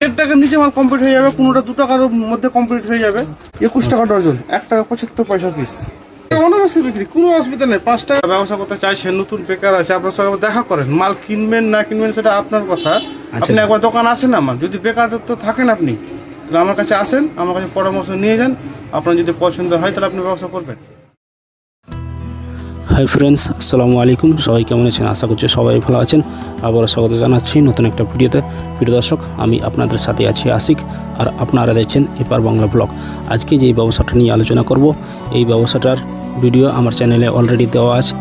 দেড় টাকার নিচে মাল কমপ্লিট হয়ে যাবে কোনোটা দু টাকার মধ্যে কমপ্লিট হয়ে যাবে। একুশ টাকা ডজন। এক টাকা পঁচাত্তর পয়সা পিস অনাবাসী বিক্রি কোনো অসুবিধা নেই। পাঁচ টাকা ব্যবসা করতে চাইছেন নতুন বেকার আছে আপনার সঙ্গে দেখা করেন। মাল কিনবেন না কিনবেন সেটা আপনার কথা। আপনি একবার দোকান আসেন আমার। যদি বেকার তো থাকেন আপনি তাহলে আমার কাছে আসেন আমার কাছে পরামর্শ নিয়ে যান। আপনার যদি পছন্দ হয় তাহলে আপনি ব্যবসা করবেন। হাই ফ্রেন্ডস আসসালামু আলাইকুম। সবাই কেমন আছেন? আশা করছি সবাই ভালো আছেন। আবারও স্বাগত জানাচ্ছি নতুন একটা ভিডিওতে। প্রিয় দর্শক, আমি আপনাদের সাথে আছি আশিক আর আপনারা দেখছেন এপার বাংলা ব্লগ। আজকে যে ব্যবসাটা নিয়ে আলোচনা করব, এই ব্যবসাটার ভিডিও আমার চ্যানেলে অলরেডি দেওয়া আছে।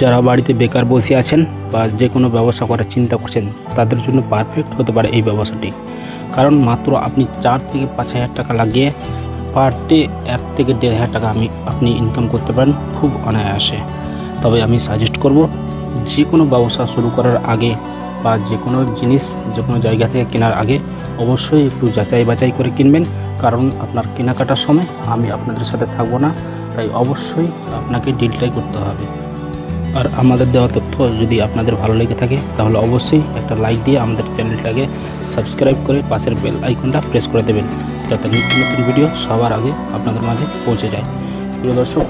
যারা বাড়িতে বেকার বসে আছেন বা যে কোনো ব্যবসা করার চিন্তা করছেন, তাদের জন্য পারফেক্ট হতে পারে এই ব্যবসাটি। কারণ মাত্র আপনি চার থেকে পাঁচ হাজার টাকা লাগিয়ে পার ডে এক থেকে দেড় হাজার টাকা আমি আপনি ইনকাম করতে পারেন, খুব অনায়াসে। তবে আমি সাজেস্ট করব, যে কোনো ব্যবসা শুরু করার আগে বা যে কোনো জিনিস যে কোনো জায়গা থেকে কেনার আগে অবশ্যই একটু যাচাই বাছাই করে কিনবেন, কারণ আপনার কেনাকাটার সময় আমি আপনাদের সাথে থাকব না, তাই অবশ্যই আপনাকে ডিলটাই করতে হবে। আর আমাদের দেওয়া তথ্য যদি আপনাদের ভালো লেগে থাকে, তাহলে অবশ্যই একটা লাইক দিয়ে আমাদের চ্যানেলটাকে সাবস্ক্রাইব করে পাশের বেল আইকনটা প্রেস করে দেবেন। যাতে নতুন নতুন ভিডিও সবার আগে আপনাদের মাঝে পৌঁছে যায়। প্রিয় দর্শক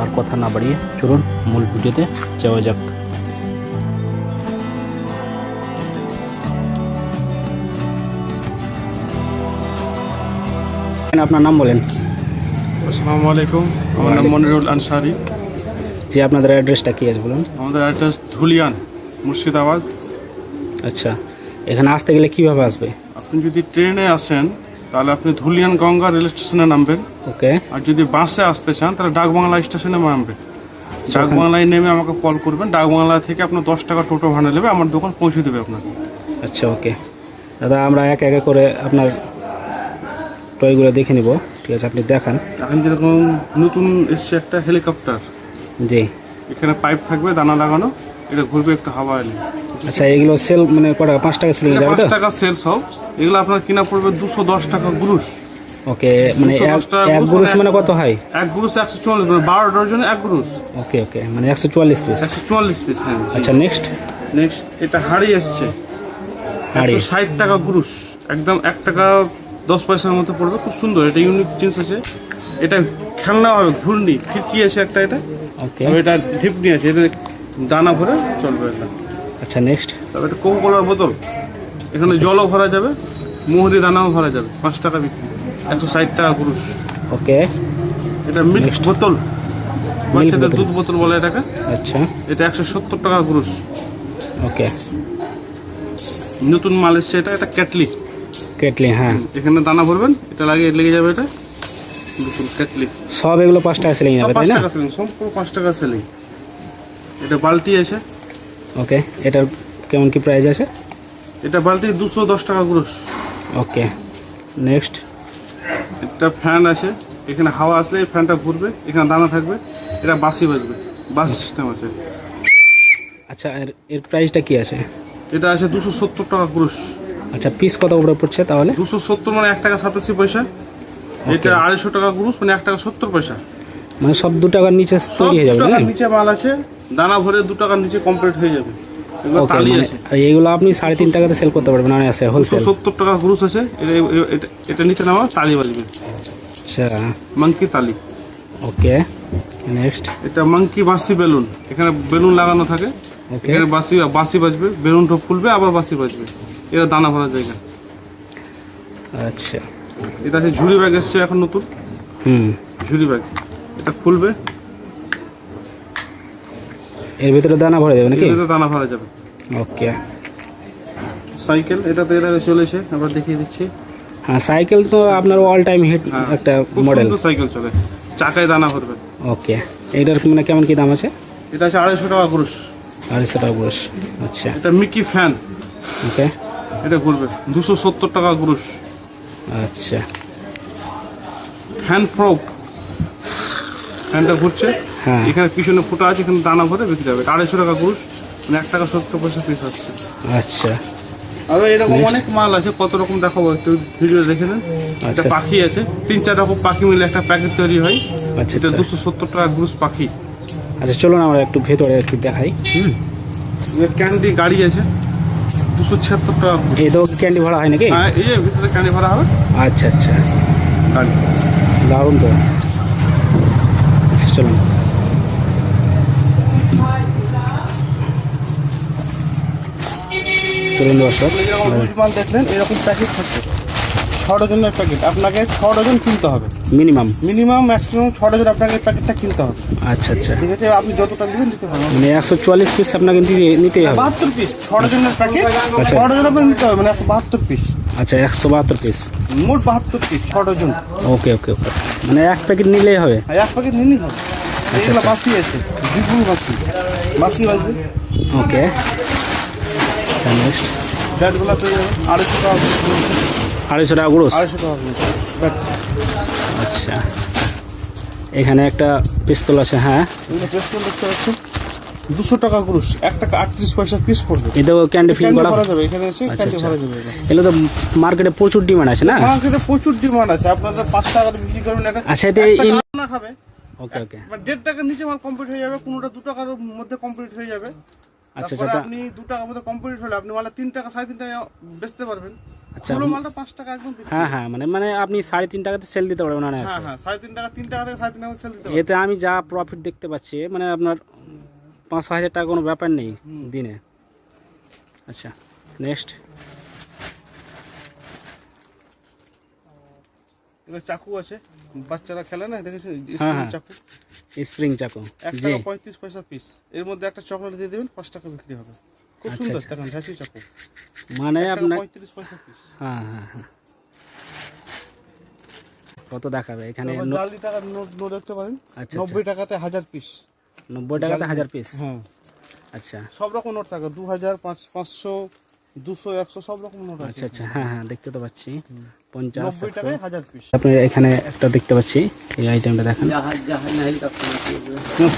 আর কথা না বাড়িয়ে চলুন মূল ভিডিওতে যাওয়া যাক। আপনার নাম বলেন। আসসালামু আলাইকুম। আমার নাম মনিরুল আনসারি। যে আপনাদের অ্যাড্রেসটা কী আছে বলুন? আমাদের অ্যাড্রেস ধুলিয়ান মুর্শিদাবাদ। আচ্ছা এখানে আসতে গেলে কীভাবে আসবে? আপনি যদি ট্রেনে আসেন তাহলে আপনি ধুলিয়ান গঙ্গা রেল স্টেশনে নামবেন। ওকে। আর যদি বাসে আসতে চান তাহলে ডাকবাংলা স্টেশনে নামবেন ডাকবাংলায় নেমে আমাকে কল করবেন। ডাকবাংলা থেকে আপনার দশ টাকা টোটো ভাড়া নেবে আমার দোকান পৌঁছে দেবে আপনাকে। আচ্ছা ওকে। দাদা আমরা এক একে করে আপনার টয়গুলো দেখে নিব। ঠিক আছে আপনি দেখান। এখন যেরকম নতুন এসছে একটা হেলিকপ্টার জি। এখানে পাইপ থাকবে দানা লাগানো। এটা ঘুরবে একটু হাওয়া এলে। আচ্ছা এগুলো সেল মানে কটা পাঁচ টাকা সেলিং যাবে তো? টাকা সেলস হোক এগুলো আপনার কিনা পড়বে দুশো দশ টাকা গ্রুস ওকে মানে 210 এক- টাকা এক গ্রুস গ্রুস মানে মানে কত হয়? এক গ্রুস একশো চুয়াল্লিশ মানে বারো ডজনে এক গ্রুস ওকে ওকে মানে একশো চুয়াল্লিশ পিস একশো চুয়াল্লিশ পিস হ্যাঁ আচ্ছা নেক্সট নেক্সট এটা হাড়ি এসছে। হাঁড়ি। একশো ষাট টাকা গ্রুস একদম এক টাকা দশ পয়সার মতো পড়বে খুব সুন্দর। এটা ইউনিক জিনিস আছে। এটা খেলনা হবে ঘূর্ণি ফিরকি আছে একটা এটা। ওকে। এটা ঢিপনি আছে এটা দানা ভরে চলবে এটা। আচ্ছা নেক্সট তবে এটা কোকো কলার বোতল। এখানে জলও ভরা যাবে মুহুরি দানাও ভরা যাবে পাঁচ টাকা বিক্রি। একশো ষাট টাকা গ্রুস ওকে। এটা মিল্ক বোতল। বাচ্চাদের দুধ বোতল বলে এটাকে। আচ্ছা। এটা একশো সত্তর টাকা গ্রুস ওকে। নতুন মাল এসছে এটা এটা ক্যাটলি কেটলি হ্যাঁ। এখানে দানা ভরবেন এটা লাগিয়ে লেগে যাবে এটা। নতুন ক্যাটলি সব এগুলো পাঁচ টাকা সেলিং যাবে তাই না? পাঁচ টাকা সেলিং সম্পূর্ণ পাঁচ টাকা সেলিং এটা বালতি আছে। ওকে এটার কেমন কি প্রাইস আছে? এটা বালতি দুশো দশ টাকা গ্রুস ওকে নেক্সট একটা ফ্যান আছে এখানে হাওয়া আসলে এই ফ্যানটা ঘুরবে এখানে দানা থাকবে এটা বাসি বাজবে বাস সিস্টেম আছে। আচ্ছা এর এর প্রাইসটা কি আছে? এটা আছে দুশো সত্তর টাকা গ্রুস আচ্ছা পিস কত উপরে পড়ছে তাহলে? দুশো সত্তর মানে এক টাকা সাতাশি পয়সা। এটা আড়াইশো টাকা গ্রুস মানে এক টাকা সত্তর পয়সা। মানে সব দু টাকার নিচে তৈরি হয়ে যাবে নিচে মাল আছে দানা ভরে দু টাকার নিচে কমপ্লিট হয়ে যাবে। এগুলো ওকে তালি মানে আছে। এইগুলো আপনি সাড়ে তিন টাকাতে সেল করতে পারবেন মানে আছে দুশো হোলসেল সত্তর টাকা গ্রুস আছে। এটা এটা- এটা নিচে নামা তালি বাজবে। আচ্ছা। মাঙ্কি তালি। ওকে নেক্সট এটা মাঙ্কি বাসি বেলুন। এখানে বেলুন লাগানো থাকে। ওকে এখানে বাসি বাসি বাজবে বেলুনটা ফুলবে আবার বাসি বাজবে। এটা দানা ভরার জায়গা। আচ্ছা। এটা আছে ঝুড়ি ব্যাগ এসছে এখন নতুন। হুম। ঝুড়ি ব্যাগ। এটা খুলবে। এর ভিতরে দানা ভরে দেবে নাকি? এটাতে দানা ভরা যাবে। ওকে। সাইকেল এটা তো এর চলেছে আবার দেখিয়ে দিচ্ছি। হ্যাঁ সাইকেল তো আপনার অল টাইম হিট একটা মডেল সাইকেল চলে। চাকায় দানা ভরবে। ওকে। এইটার মানে কেমন কি দাম আছে? এটা আছে আড়াইশো টাকা গ্রুস আড়াইশো টাকা বয়স আচ্ছা। এটা মিকি ফ্যান ওকে। এটা ঘুরবে। দুশো সত্তর টাকা গ্রুস আচ্ছা। ফ্যান প্রো ফ্যানটা ঘুরছে। এখানে পিছনে ফুটা আছে এখানে দানা ভরে বিক্রি হবে আড়াইশো টাকা গ্রুস মানে এক টাকা সত্তর পয়সা পিস আসছে আচ্ছা। আরও এরকম অনেক মাল আছে কত রকম দেখাবো একটু ভিডিও দেখে নেন। এটা আচ্ছা। পাখি আছে তিন চার রকম পাখি মিলে একটা প্যাকেট তৈরি হয়। আচ্ছা এটা আচ্ছা। দুশো সত্তর টাকা গ্রুস পাখি। আচ্ছা চলুন আমরা একটু ভেতরে একটু দেখাই। হুম। ক্যান্ডি গাড়ি আছে দুশো ছিয়াত্তর টাকা। এই তো ক্যান্ডি ভাড়া হয় নাকি? হ্যাঁ এই ভিতরে ক্যান্ডি ভরা হবে। আচ্ছা আচ্ছা। গাড়ি। দারুণ তো আচ্ছা, চলুন চলুন দর্শক রুজ মাল দেখলেন এরকম প্যাকেট থাকবে। ছ ডজনের প্যাকেট আপনাকে ছ ডজন কিনতে হবে। মিনিমাম। মিনিমাম ম্যাক্সিমাম ছ ডজন আপনাকে প্যাকেটটা কিনতে হবে। আচ্ছা আচ্ছা। ঠিক আছে আপনি যতটা নেবেন দিতে পারবেন। মানে একশো চুয়াল্লিশ পিস আপনাকে নিতে- নিতেই হবে। বাহাত্তর পিস ছ ডজনের প্যাকেট আচ্ছা। ছ ডজন আপনাকে নিতে হবে মানে একশো বাহাত্তর পিস আচ্ছা একশো বাহাত্তর পিস মোট বাহাত্তর পিস ছ ডজন ওকে ওকে ওকে। মানে এক প্যাকেট নিলেই হবে। এক প্যাকেট নিলেই হবে। এগুলো আচ্ছা। বাসি আছে দ্বিগুণ বাসি। বাসি বাসবে ওকে। আচ্ছা নেক্সট ব্যাটগুলো পেয়ে যাবেন। আড়াইশো টাকা। আড়াইশো টাকা গ্রোস আড়াইশো টাকা ব্যাট। আচ্ছা। এখানে একটা পিস্তল আছে হ্যাঁ। এগুলো দেখতে পাচ্ছেন দুশো টাকা ক্রুশ এক টাকা আটত্রিশ পয়সা পিস পড়বে। এটাও ক্যান্ডি ফিল করা। যাবে। এখানে আছে আচ্ছা, ক্যান্ডি আচ্ছা। ভরা যাবে। এগুলো তো মার্কেটে প্রচুর ডিমান্ড আছে না? মার্কেটে প্রচুর ডিমান্ড আছে। আপনাদের পাঁচ টাকার বিক্রি করবেন। এটা আচ্ছা, টাকা না খাবে। ওকে ওকে মানে দেড় টাকার নিচে মাল কমপ্লিট হয়ে যাবে। কোনোটা দু টাকার মধ্যে কমপ্লিট হয়ে যাবে। আচ্ছা আচ্ছা আপনি দু টাকার মধ্যে কমপ্লিট হলে আপনি মালে তিন টাকা সাড়ে তিন টাকা বেচতে পারবেন। আচ্ছা পুরো মালটা পাঁচ টাকা একদম হ্যাঁ হ্যাঁ মানে মানে আপনি সাড়ে তিন টাকাতে সেল দিতে পারবেন না হ্যাঁ হ্যাঁ সাড়ে তিন টাকা তিন টাকা থেকে সাড়ে তিন টাকা সেল দিতে এতে আমি যা প্রফিট দেখতে পাচ্ছি মানে আপনার পাঁচ হাজার টাকা কোনো ব্যাপার নেই দিনে। আচ্ছা নেক্সট চাকু আছে। বাচ্চারা খেলে না? দেখেছেন হ্যাঁ, হ্যাঁ। চাকু। স্প্রিং চাকু এক টাকা পঁয়ত্রিশ পয়সা পিস এর মধ্যে একটা চকলেট দিয়ে দেবেন পাঁচ টাকা বিক্রি হবে। খুব আচ্ছা, সুন্দর আচ্ছা। দেখেন ঝাঁসি চাকু। মানে আপনার পঁয়ত্রিশ পয়সা পিস হ্যাঁ হ্যাঁ হ্যাঁ। কত দেখাবে? এখানে জালি টাকার নোট নোট দেখতে পারেন। আচ্ছা, নব্বই টাকাতে হাজার পিস নব্বই টাকাতে হাজার পিস হ্যাঁ। আচ্ছা। সব রকম নোট থাকে দু হাজার পাঁচ পাঁচশো দুশো একশো সব রকম নোট আচ্ছা আচ্ছা হ্যাঁ হ্যাঁ দেখতে তো পাচ্ছি। পঞ্চাশ নব্বই একশো। টাকায় হাজার পিস আপনি এখানে একটা দেখতে পাচ্ছি এই আইটেমটা দেখেন।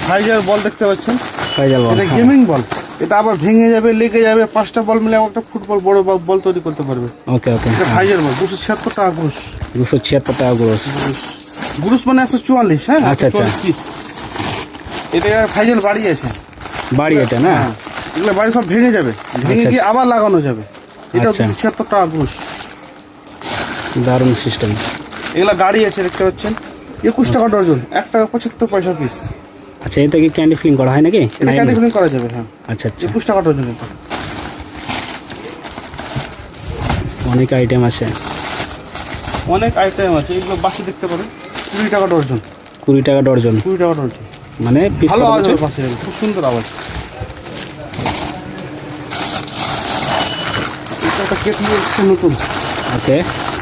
ফাইজার বল দেখতে পাচ্ছেন? ফাইজাল বল এটা হ্যাঁ। গেমিং বল এটা আবার ভেঙে যাবে লেগে যাবে পাঁচটা বল মিলে একটা ফুটবল বড় বল- বল তৈরি করতে পারবে। ওকে ওকে এটা ফাইজার বল দুশো ছিয়াত্তর টাকা গ্রুস দুশো ছিয়াত্তর টাকা গ্রোস গ্রুস মানে একশো চুয়াল্লিশ হ্যাঁ? আচ্ছা, আচ্ছা। এটা ফাইজার বাড়ি আছে। বাড়ি এটা না? হ্যাঁ। এগুলো বাড়ি সব ভেঙে যাবে। ভেঙে আচ্ছা, গিয়ে আবার লাগানো যাবে। এটা আচ্ছা। ছিয়াত্তর টাকা গ্রুস দারুণ সিস্টেম। এগুলো গাড়ি আছে দেখতে পাচ্ছেন। একুশ টাকা ডজন। এক টাকা পঁচাত্তর পয়সা পিস আচ্ছা এতে কি ক্যান্ডি ফিলিং করা হয় নাকি? এটা এমনি? ক্যান্টিফিলিং করা যাবে হ্যাঁ। আচ্ছা আচ্ছা। একুশ টাকা ডজন এটা। অনেক আইটেম আছে। অনেক আইটেম আছে। এগুলো বাসে দেখতে পারেন কুড়ি টাকা ডজন। কুড়ি টাকা ডর্জন কুড়ি টাকা ডজন। মানে ভালো আওয়াজ পাশে খুব সুন্দর আওয়াজ। এটা একটা কেটলি এসছে নতুন। ওকে।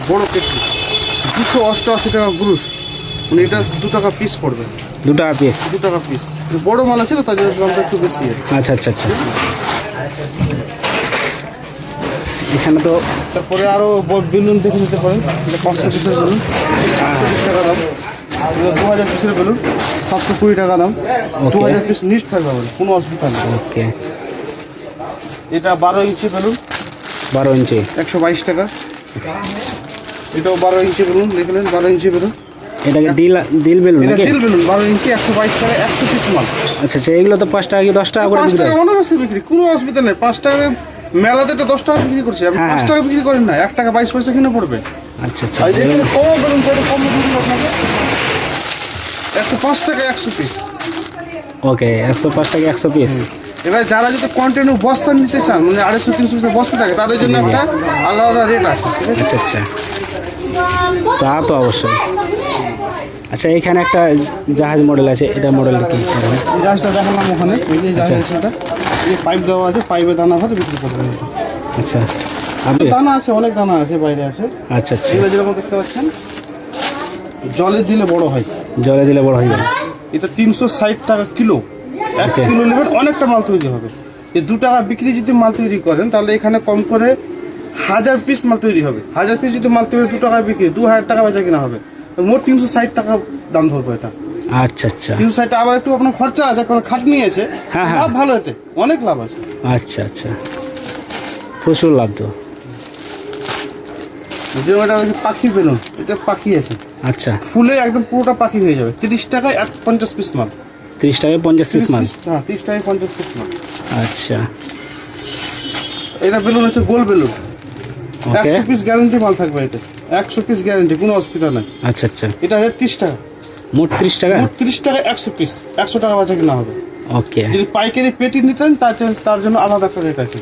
বড় কেটলি দুশো অষ্টআশি টাকা গ্রুস মানে এটা দু টাকা পিস পড়বে। দু টাকা পিস দু টাকা পিস বড় মাল আছে তো তার জন্য দামটা একটু বেশি। আচ্ছা আচ্ছা আচ্ছা। এখানে তো তারপরে আরও বেলুন দেখে নিতে পারেন। এটা পাঁচশো পিসের বেলুন। টাকা দাম। দু হাজার পিসের বেলুন। সাতশো কুড়ি টাকা দাম। দু হাজার পিস নিট থাকবে কোনো অসুবিধা নেই। ওকে। এটা বারো ইঞ্চি বেলুন। বারো ইঞ্চি। একশো বাইশ টাকা। এটাও বারো ইঞ্চি বেলুন দেখলেন বারো ইঞ্চি বেলুন। এটাকে দিল দিল বেলুন এটা নাকি? তেল বেলুন বারো ইঞ্চি একশো বাইশ টাকা একশো পিস মাল। আচ্ছা আচ্ছা এগুলো তো পাঁচ টাকা কি দশ টাকা করে বিক্রি টাকা হয়? অনাবাসে বিক্রি কোনো অসুবিধা নেই। পাঁচ টাকা মেলাতে তো দশ টাকা বিক্রি করছি আপনি হ্যাঁ, পাঁচ। টাকা বিক্রি করেন না এক টাকা বাইশ পয়সা কিনে পড়বে। আচ্ছা আচ্ছা। কম বেলুন করে কম বেলুন আপনাকে? একশো পাঁচ টাকা একশো পিস। ওকে একশো পাঁচ টাকা একশো পিস। এবার যারা যদি কন্টিনিউ বস্তা নিতে চান মানে আড়াইশো তিনশো পিসের বস্তা থাকে তাদের জন্য একটা আলাদা রেট আছে আচ্ছা আচ্ছা। তা তো অবশ্যই। আচ্ছা এখানে একটা জাহাজ মডেল আছে এটা মডেল কি? জাহাজটা দেখালাম ওখানে এই যে আচ্ছা। আছে এই পাইপ দেওয়া আছে পাইপে দানা ভরে বিক্রি করবেন। আচ্ছা। আপনি? দানা আছে অনেক দানা আছে বাইরে আছে। আচ্ছা আচ্ছা। এগুলো যেরকম দেখতে পাচ্ছেন জলে দিলে বড় হয়। জলে দিলে বড় হয়ে এটা তিনশো ষাট টাকা কিলো। এক কিলো নেবেন অনেকটা মাল তৈরি হবে। এই দু টাকা বিক্রি যদি মাল তৈরি করেন তাহলে এখানে কম করে হাজার পিস মাল তৈরি হবে। হাজার পিস যদি মাল তৈরি দু টাকা বিক্রি দু হাজার টাকা বেচা কিনা হবে। মোট তিনশো ষাট টাকা দাম ধরবো এটা। আচ্ছা আচ্ছা। তিনশো ষাট আবার একটু আপনার খরচা আছে কারণ খাটনি আছে। হ্যাঁ, হ্যাঁ। লাভ ভালো এতে অনেক লাভ আছে। আচ্ছা আচ্ছা। প্রচুর লাভ তো। এটা পাখি বেলুন এটা পাখি আছে। আচ্ছা। ফুলে একদম পুরোটা পাখি হয়ে যাবে। তিরিশ টাকায় এক পঞ্চাশ পিস মাল। তিরিশ টাকায় পঞ্চাশ পিস 30 মাল হ্যাঁ তিরিশ টাকায় পঞ্চাশ পিস মাল। আচ্ছা। এটা বেলুন হচ্ছে গোল বেলুন। একশো পিস গ্যারান্টি মাল থাকবে এতে। একশো পিস গ্যারান্টি কোনো অসুবিধা নাই। আচ্ছা আচ্ছা। এটা হচ্ছে তিরিশ টাকা। মোট ত্রিশ টাকা? মোট তিরিশ টাকা একশো পিস একশো টাকা বাঁচা কিনা হবে। ওকে যদি পাইকারি পেটি নিতেন তার জন্য- তার জন্য আলাদা একটা রেট আছে।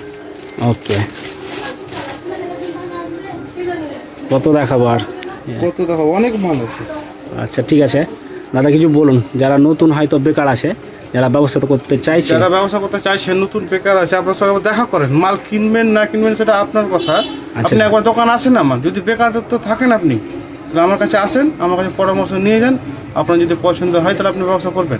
ওকে কত দেখাবো আর? কত দেখো অনেক মাল আছে। আচ্ছা ঠিক আছে। দাদা কিছু বলুন যারা নতুন হয়তো বেকার আছে যারা ব্যবস্থা করতে চাইছে। যারা ব্যবসা করতে চাইছে নতুন বেকার আছে আপনার সঙ্গে দেখা করেন। মাল কিনবেন না কিনবেন সেটা আপনার কথা। আপনি আচ্ছা। একবার দোকান আসেন আমার। যদি বেকার তো থাকেন আপনি তাহলে আমার কাছে আসেন আমার কাছে পরামর্শ নিয়ে যান। আপনার যদি পছন্দ হয় তাহলে আপনি ব্যবসা করবেন।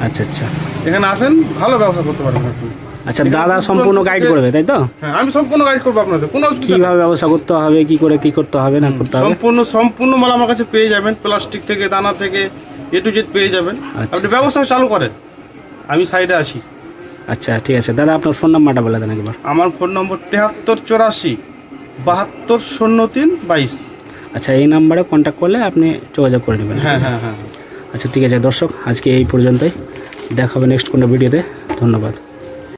আচ্ছা আচ্ছা। এখানে আসেন ভালো ব্যবসা করতে পারবেন আপনি। আচ্ছা দাদা সম্পূর্ণ গাইড করবে তাই তো? হ্যাঁ আমি সম্পূর্ণ গাইড করব আপনাদের কোনো। কীভাবে ব্যবসা করতে হবে কি করে কি করতে হবে না করতে হবে? সম্পূর্ণ সম্পূর্ণ মাল আমার কাছে পেয়ে যাবেন প্লাস্টিক থেকে দানা থেকে এ টু জেড পেয়ে যাবেন। আচ্ছা। আপনি ব্যবসা চালু করেন আমি সাইডে আছি। আচ্ছা ঠিক আছে। দাদা আপনার ফোন নাম্বারটা বলে দেন একবার। আমার ফোন নম্বর তেহাত্তর চৌরাশি বাহাত্তর শূন্য তিন বাইশ। আচ্ছা এই নাম্বারে কন্ট্যাক্ট করলে আপনি যোগাযোগ করে নেবেন। হ্যাঁ হ্যাঁ হ্যাঁ। আচ্ছা ঠিক আছে। দর্শক আজকে এই পর্যন্তই। দেখা হবে নেক্সট কোনো ভিডিওতে ধন্যবাদ।